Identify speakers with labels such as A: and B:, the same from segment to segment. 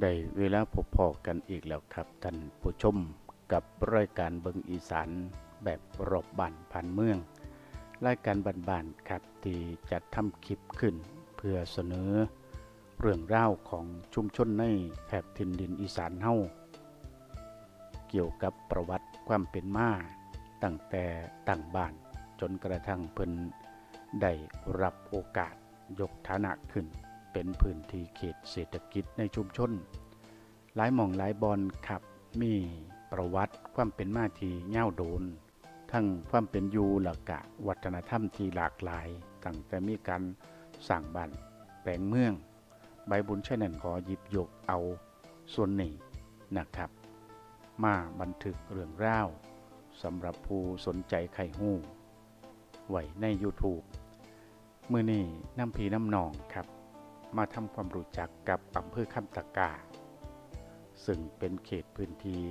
A: ได้เวลาพบพอกันอีกแล้วครับท่านผู้ชมกับรายการเบิงอีสานแบบรอบบ้านผ่านเมือง รายการบ้านๆครับที่จัดทำคลิปขึ้น เพื่อเสนอ เรื่องราวของชุมชนในแถบทินดินอีสานเฮาเกี่ยวกับประวัติความเป็นมาตั้งแต่ตั้งบ้านจนกระทั่งเพิ่นได้รับโอกาสยกฐานะขึ้น เป็นพื้นที่เขตเศรษฐกิจในชุมชน หลายหม่องหลายบอนครับมีประวัติความเป็นมาที่ยาโดน ทั้งความเป็นอยู่หลักกะวัฒนธรรมที่หลากหลายตั้งแต่มีการสั่งบ้านแปลงเมือง ใบบุญใช่นันขอหยิบยกเอาส่วนหนี้นะครับ มาบันทึกเรื่องราวสำหรับผู้สนใจไข่หู้ไว้ใน YouTube มือนี้น้ำพีน้ำนองครับ มาทำความรู้จักกับอำเภอคำตะกา ซึ่งเป็นเขตพื้นที่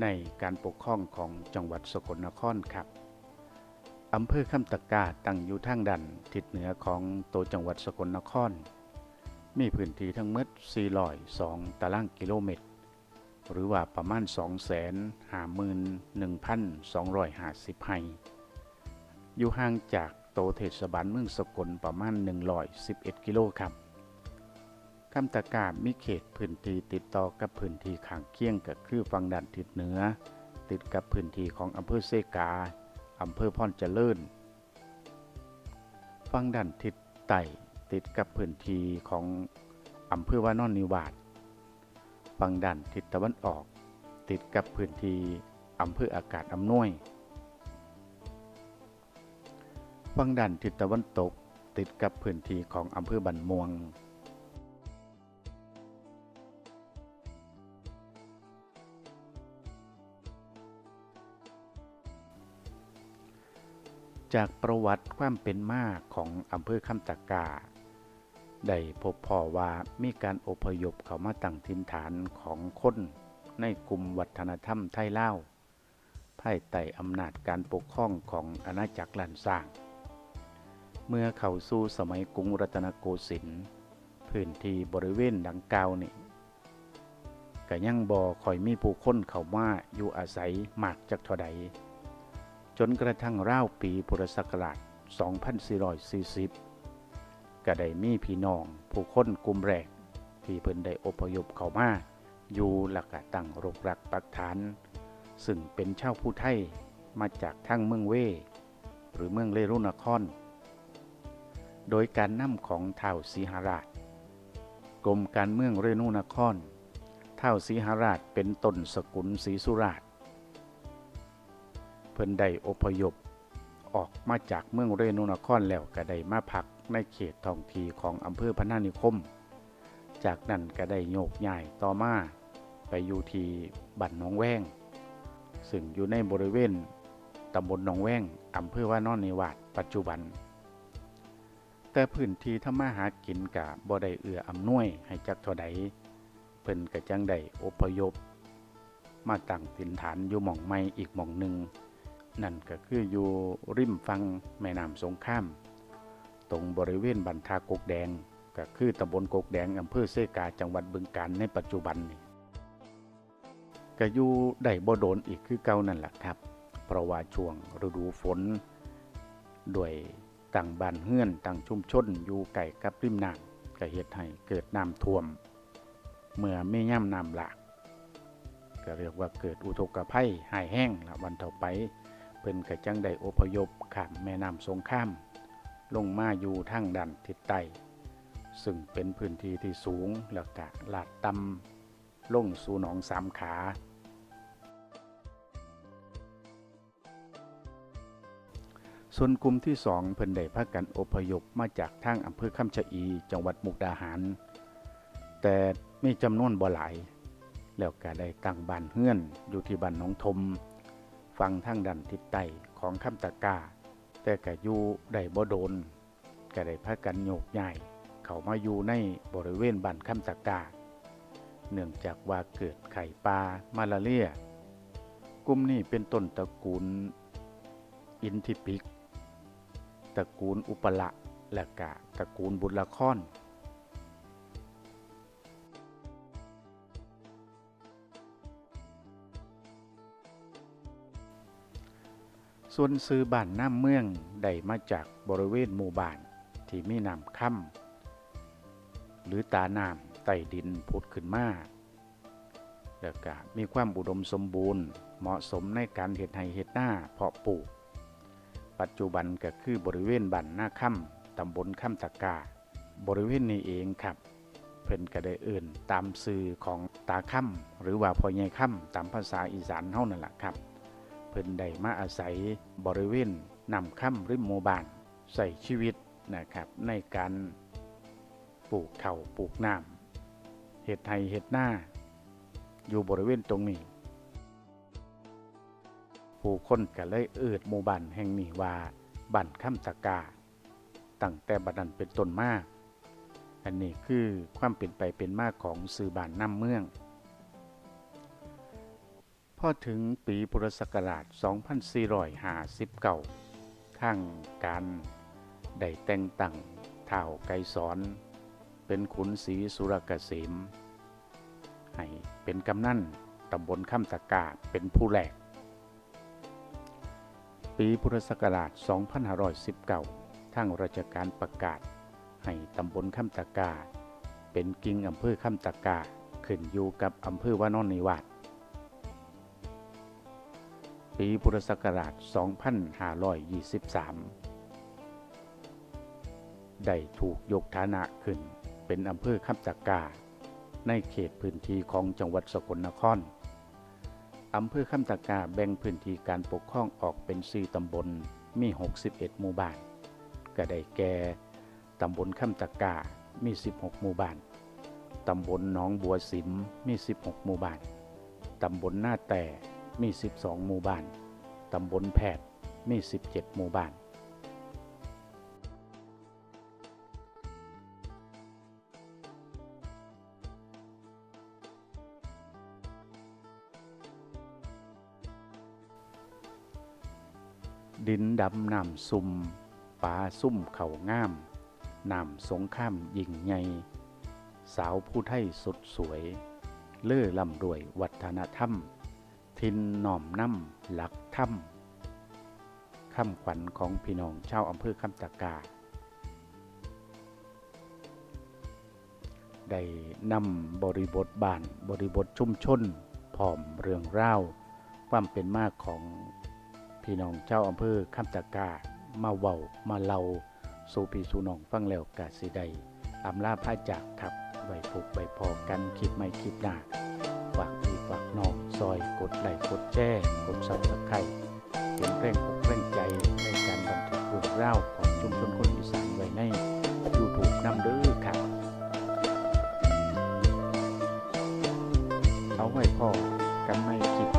A: ในการปกครองของจังหวัดสกลนครครับอำเภอคำตะกาตั้งอยู่ทางดันทิศเหนือของตัวจังหวัดสกลนคร มีพื้นที่ทั้งหมด402 ตารางกิโลเมตร หรือว่าประมาณ 251,250ไฮอยู่ห่างจากโตเทศบาลเมืองสกลประมาณ 111 กิโลครับ คำตะกามีเขตพื้นที่ติดต่อกับพื้นที่ข้างเคียงก็คือฝั่งด้านทิศเหนือ ติดกับพื้นที่ของอำเภอเซกาอำเภอพรเจริญฝั่งด้านทิศใต้ติดกับพื้นที่ของอำเภอวานอนนิวาสฝั่งด้านทิศตะวันออก ติดกับพื้นที่อำเภออากาศอำนวยฝั่งด้านทิศตะวันตก ติดกับพื้นที่ของอำเภอบันม่วง จากประวัติความเป็นมาของอำเภอคำตะกาได้พบพ่อว่ามีการอพยพเขามาตั้งถิ่นฐานของคนในกลุ่มวัฒนธรรมไทยลาภายใต้อำนาจการปกครองของอาณาจักรลันสร้าง เมื่อเข้าสู่สมัยกรุงรัตนโกสินทร์พื้นที่บริเวณดังกล่าวนี่ก็ยังบ่อคอยมีผู้คนเข้ามาอยู่อาศัยมากจักเท่าใด จนกระทั่งราวปีพุทธศักราช 2440 ก็ได้มีพี่น้องผู้คนกลุ่มแรก ที่เพิ่นได้อพยพเข้ามาอยู่หลักตั้งรกรักปักฐาน ซึ่งเป็นชาวผู้ไทยมาจากทั้งเมืองเวหรือเมืองเลรุนคร โดยการนำของท้าสีหราช กรมการเมืองเรนุนครท้าสีหราชเป็นต้นสกุลศรีสุราช เพิ่นได้อพยพ ออกมาจากเมืองเรนุนครแล้วก็ได้มาพักในเขตท้องที่ของอำเภอพนานิคม จากนั้นก็ได้โยกย้ายต่อมาไปอยู่ที่บ้านหนองแวงซึ่งอยู่ในบริเวณตำบลหนองแวงอำเภอว่านอนนิวาสปัจจุบัน แต่พื้นที่ทำมาหากินกะบ่ได้เอื้ออำนวยให้จักเท่าใดเพิ่นก็จังได้อพยพ มาตั้งถิ่นฐานอยู่หม่องใหม่อีกหม่องหนึ่ง นั่นก็คืออยู่ริมฝั่งแม่น้ำสงคราม ตรงบริเวณบันทากกแดง ก็คือตำบลกกแดงอำเภอเซกาจังหวัดบึงกาฬในปัจจุบันนี่ก็อยู่ได้บ่โดนอีกคือเก่านั่นแหละครับ เพราะว่าช่วงฤดูฝนด้วยตั้งบ้านเฮือนตั้งชุมชนอยู่ใกล้กับริมน้ำก็เฮ็ดให้เกิดน้ำท่วม เมื่อไม่ย่ำน้ำหลากก็เรียกว่าเกิดอุทกภัยหายแห้งละวันต่อไป พิ่นก็จังได้อพยพข้ามแม่น้ำสงคราม ลงมาอยู่ทางด้านทิศใต้ซึ่งเป็นพื้นที่ที่สูงแล้วก็ลาดต่ำลงสู่หนองสามขา ส่วนกลุ่มที่สองเพิ่นได้พากันอพยพมาจากทางอำเภอคำชะอีจังหวัดมุกดาหาร แต่ไมีจำนวนบ่หลาย แล้วก็ได้ตั้งบ้านเฮือนอยู่ที่บ้านหนองทม ฟังทางด้านทิศใต้ของคำตะกา แต่ก็อยู่ได้บ่โดนก็ได้พากันโยกย้ายเขามาอยู่ในบริเวณบ้านคำตะกา เนื่องจากว่าเกิดไข่ปลามาลาเรียกลุ่มนี้เป็นต้นตระกูลอินทิปิก ตระกูลอุปละและกะตระกูลบุตรละคร ส่วนซื้อบ้านน้ำเมืองได้มาจากบริเวณหมู่บ้านที่มีน้ำค่ำหรือตาน้ำใต้ดินผุดขึ้นมาแล้วก็มีความอุดมสมบูรณ์ เหมาะสมในการเห็ดไห่เห็ดหน้าเพาะปลูก ปัจจุบันก็คือบริเวณบ้านหน้าค่ำตำบลค่ำตะกา บริเวณนี้เองครับ เพิ่นก็ได้เอื่นตามสื่อของตาค่ำหรือว่าพ่อใหญ่ค่ำตามภาษาอีสานเฮานั่นแหละครับ พิ่นได้มาอาศัยบริเวณนำค่ำริมหมู่บ้านใส่ชีวิตนะครับในการปลูกเข้าปลูกน้ำเห็ดไห่เห็ดหน้า อยู่บริเวณตรงนี้ ผู้คนก็เลยเอิดหมู่บ้านแห่งนี้ว่าบ้านค่ำตะกาตั้งแต่บัดนั้นเป็นต้นมาอันนี้คือความเป็นไปเป็นมากของสื่อบานน้ำเมือง พอถึงปีพุทธศักราช 2459ทางการได้แต่งตั้งท้าวไกรสอน เป็นขุนศรีสุรเกษมให้เป็นกำนันตำบลข้ามตะกาเป็นผู้แรก ปีพุทธศักราช 2519ทางราชการประกาศให้ตำบลข้ามตะกา เป็นกิ่งอำเภอข้ามตะกาขึ้นอยู่กับอำเภอวานอนนิวาส ปีพุทธศักราช 2523 ได้ถูกยกฐานะขึ้นเป็นอำเภอข้ามตะกา ในเขตพื้นที่ของจังหวัดสกลนคร อำเภอข้ามตะกาแบ่งพื้นที่การปกครองออกเป็น4ตำบล มี 61 หมู่บ้าน ก็ได้แก่ตำบลข้ามตะกา มี 16 หมู่บ้าน ตำบลหนองบัวสิม มี 16 หมู่บ้าน ตำบลหน้าแต่ มี 12 หมู่บ้าน ตำบลแพทย์มี 17 หมู่บ้าน ดินดำน้ำซุ่มป่าซุ่มเขาง่ามน้ำสงข้ามยิ่งใหญ่สาวผู้ไทยสุดสวย เล่อลำรวยวัฒนธรรม ทินหน่อมน้ำหลักถ้ำคำขวัญของพี่น้องชาวอำเภอคำตะกา ได้นำบริบทบ้านบริบทชุมชนพร้อมเรื่องเล่าความเป็นมากของพี่น้องเจ้าอำเภอคำตะกา มาเว้ามาเล่าสู่พี่สู่น้องฟังแล้วกาสิใดอำลาพาจากครับไว้พบไว้พอกันคลิปไม่คลิปหน้าฝาก ปากนอกซอยกดไลค์กดแชร์กดซับสไครต์เป็นแรงอกแรงใจในการบันทึกเรื่องราวของชุมชนคนอีสานไว้ในยูทูบนำเด้อครับเอาไว้พอกันไม่คลิป